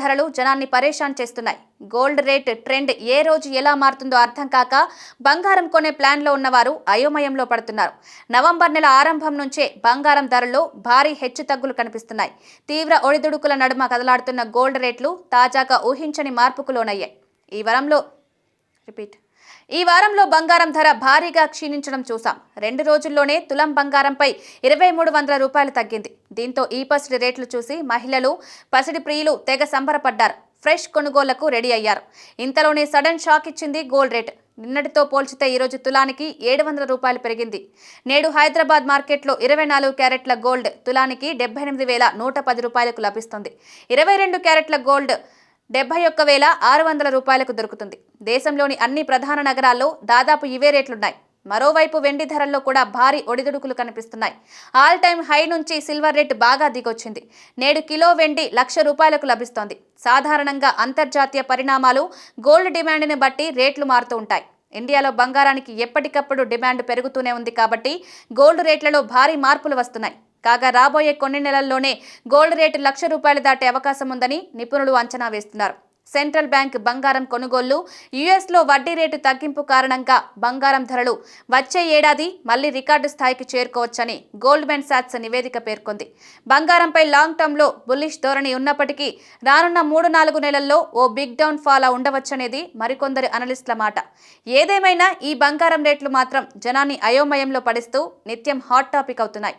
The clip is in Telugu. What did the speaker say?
ధరలు జనాన్ని పరేషాన్ చేస్తున్నాయి. గోల్డ్ రేట్ ట్రెండ్ ఏ రోజు ఎలా మారుతుందో అర్థం కాక బంగారం కొనే ప్లాన్లో ఉన్నవారు అయోమయంలో పడుతున్నారు. నవంబర్ నెల ఆరంభం నుంచే బంగారం ధరల్లో భారీ హెచ్చుతగ్గులు కనిపిస్తున్నాయి. తీవ్ర ఒడిదుడుకుల నడుమ కదలాడుతున్న గోల్డ్ రేట్లు తాజాగా ఊహించని మార్పుకు లోనయ్యాయి. ఈ వరంలో రిపీట్. ఈ వారంలో బంగారం ధర భారీగా క్షీణించడం చూసాం. రెండు రోజుల్లోనే తులం బంగారంపై ఇరవై మూడు వందల రూపాయలు తగ్గింది. దీంతో ఈ పసిడి రేట్లు చూసి మహిళలు పసిడి ప్రియులు తెగ సంబరపడ్డారు. ఫ్రెష్ కొనుగోళ్ళకు రెడీ అయ్యారు. ఇంతలోనే సడన్ షాక్ ఇచ్చింది గోల్డ్ రేట్. నిన్నటితో పోల్చితే ఈరోజు తులానికి ఏడు వందల రూపాయలు పెరిగింది. నేడు హైదరాబాద్ మార్కెట్లో ఇరవై నాలుగు క్యారెట్ల గోల్డ్ తులానికి డెబ్బై ఎనిమిది వేల నూట పది రూపాయలకు లభిస్తుంది. ఇరవై రెండు క్యారెట్ల గోల్డ్ డెబ్బై ఒక్క వేల ఆరు వందల రూపాయలకు దొరుకుతుంది. దేశంలోని అన్ని ప్రధాన నగరాల్లో దాదాపు ఇవే రేట్లున్నాయి. మరోవైపు వెండి ధరల్లో కూడా భారీ ఒడిదుడుకులు కనిపిస్తున్నాయి. ఆల్ టైమ్ హై నుంచి సిల్వర్ రేట్ బాగా దిగొచ్చింది. నేడు కిలో వెండి లక్ష రూపాయలకు లభిస్తోంది. సాధారణంగా అంతర్జాతీయ పరిణామాలు గోల్డ్ డిమాండ్ని బట్టి రేట్లు మారుతూ ఉంటాయి. ఇండియాలో బంగారానికి ఎప్పటికప్పుడు డిమాండ్ పెరుగుతూనే ఉంది కాబట్టి గోల్డ్ రేట్లలో భారీ మార్పులు వస్తున్నాయి. కాగా రాబోయే కొన్ని నెలల్లోనే గోల్డ్ రేటు లక్ష రూపాయలు దాటే అవకాశం ఉందని నిపుణులు అంచనా వేస్తున్నారు. సెంట్రల్ బ్యాంక్ బంగారం కొనుగోళ్ళు యుఎస్లో వడ్డీ రేటు తగ్గింపు కారణంగా బంగారం ధరలు వచ్చే ఏడాది మళ్ళీ రికార్డు స్థాయికి చేరుకోవచ్చని గోల్డ్మెన్ సాట్స్ నివేదిక పేర్కొంది. బంగారంపై లాంగ్ టర్మ్లో బుల్లిష్ ధోరణి ఉన్నప్పటికీ రానున్న మూడు నాలుగు నెలల్లో ఓ బిగ్ డౌన్ ఫాలా ఉండవచ్చనేది మరికొందరు అనలిస్టుల మాట. ఏదేమైనా ఈ బంగారం రేట్లు మాత్రం జనాన్ని అయోమయంలో పడిస్తూ నిత్యం హాట్ టాపిక్ అవుతున్నాయి.